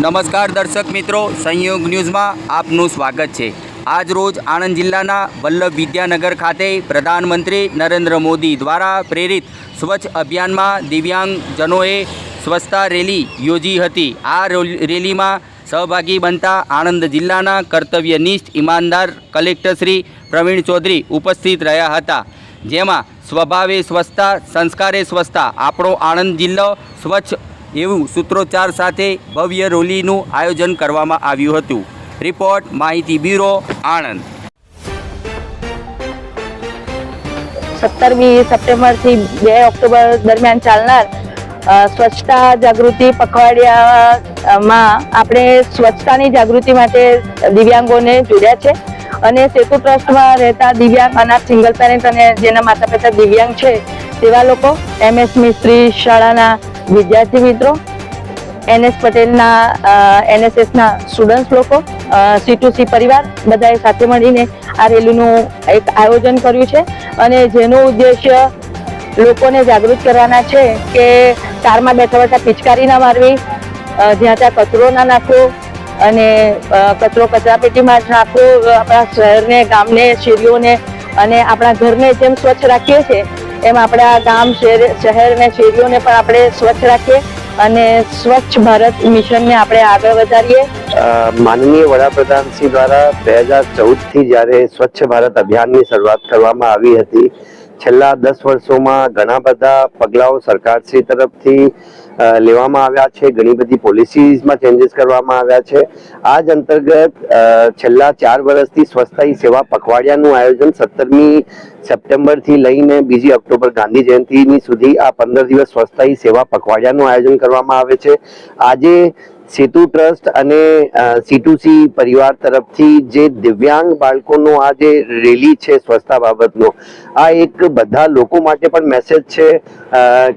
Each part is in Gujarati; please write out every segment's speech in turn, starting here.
નમસ્કાર દર્શક મિત્રો, સંયોગ ન્યૂઝમાં આપનું સ્વાગત છે. આજ રોજ આણંદ જિલ્લાના વલ્લભ વિદ્યાનગર ખાતે પ્રધાનમંત્રી નરેન્દ્ર મોદી દ્વારા પ્રેરિત સ્વચ્છ અભિયાનમાં દિવ્યાંગજનોએ સ્વચ્છતા રેલી યોજી હતી. આ રોલ- રેલીમાં સહભાગી બનતા આણંદ જિલ્લાના કર્તવ્યનિષ્ઠ ઈમાનદાર કલેક્ટર શ્રી પ્રવીણ ચૌધરી ઉપસ્થિત રહ્યા હતા. જેમાં સ્વભાવે સ્વચ્છતા, સંસ્કારે સ્વચ્છતા, આપણો આણંદ જિલ્લો સ્વચ્છ એવું સૂત્રોચ્ચાર સાથે ભવ્ય રોલીનું આયોજન કરવામાં આવ્યું હતું. રિપોર્ટ, માહિતી બ્યુરો, આણંદ. સત્તરમી સપ્ટેમ્બરથી બે ઓક્ટોબર દરમિયાન ચાલનાર સ્વચ્છતા જાગૃતિ પખવાડિયામાં આપણે સ્વચ્છતાની જાગૃતિ માટે દિવ્યાંગોને જોડ્યા છે અને સેતુ ટ્રસ્ટમાં રહેતા દિવ્યાંગ અનાથ સિંગલ પેરેન્ટ અને જેના માતા પિતા દિવ્યાંગ છે, તેવા લોકો એમએસ મિસ્ત્રી શાળાના વિદ્યાર્થી મિત્રો, એનએસ પટેલના એનએસએસના સ્ટુડન્ટ્સ લોકો સી ટુ સી પરિવાર બધાએ સાથે મળીને આ રેલીનું એક આયોજન કર્યું છે અને જેનો ઉદ્દેશ્ય લોકોને જાગૃત કરવાના છે કે કારમાં બેઠા બેઠા પિચકારી ના મારવી જ્યાં ત્યાં કચરો ના નાખવો અને કચરો કચરાપેટીમાં જ નાખવો આપણા શહેરને, ગામને, શેરીઓને અને આપણા ઘરને જેમ સ્વચ્છ રાખીએ છીએ એમ આપણા ગામ શહેર શહેર અને શેરીઓને પણ આપણે સ્વચ્છ રાખીએ અને સ્વચ્છ ભારત મિશનને આપણે આગળ વધારીએ. માનનીય વડાપ્રધાન શ્રી દ્વારા બે હજાર ચૌદથી જ્યારે સ્વચ્છ ભારત અભિયાનની શરૂઆત કરવામાં આવી હતી, છેલ્લા દસ વર્ષોમાં ઘણા બધા પગલાઓ સરકારશ્રી તરફથી લેવામાં આવ્યા છે. ઘણી બધી પોલિસીઝમાં ચેન્જીસ કરવામાં આવ્યા છે. આ જ અંતર્ગત છેલ્લા ચાર વર્ષથી સ્વચ્છતા સેવા પખવાડિયાનું આયોજન સત્તરમી સપ્ટેમ્બરથી લઈને બીજી ઓક્ટોબર ગાંધી જયંતિની સુધી આ પંદર દિવસ સ્વચ્છતા સેવા પખવાડિયાનું આયોજન કરવામાં આવે છે. આજે સેતુ ટ્રસ્ટ અને સી પરિવાર તરફથી જે દિવ્યાંગ બાળકોનો આ જે રેલી છે સ્વચ્છતા બાબતનો, આ એક બધા લોકો માટે પણ મેસેજ છે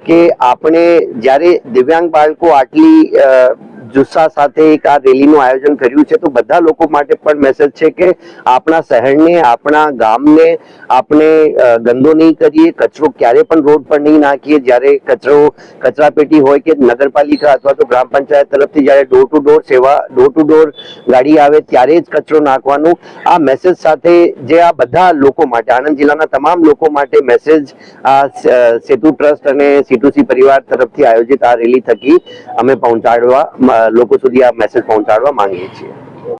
કે આપણે જ્યારે દિવ્યાંગ બાળકો આટલી જુસ્સા સાથે એક આ રેલીનું આયોજન કર્યું છે. તો બધા લોકો માટે પણ મેસેજ છે કે આપણા શહેરને, આપણા ગામને આપણે ગંદો નહીં કરીએ, કચરો ક્યારે પણ રોડ પર નહીં નાખીએ. જ્યારે કચરો, કચરાપેટી હોય કે નગરપાલિકા અથવા તો ગ્રામ પંચાયત તરફથી જ્યારે ડોર ટુ ડોર સેવા ડોર ટુ ડોર ગાડી આવે ત્યારે જ કચરો નાખવાનું. આ મેસેજ સાથે જે આ બધા લોકો માટે, આણંદ જિલ્લાના તમામ લોકો માટે મેસેજ આ સેતુ ટ્રસ્ટ અને સીટુસી પરિવાર તરફથી આયોજિત આ રેલી થકી અમે પહોંચાડવા લોકો સુધી આ મેસેજ પહોંચાડવા માંગીએ છીએ.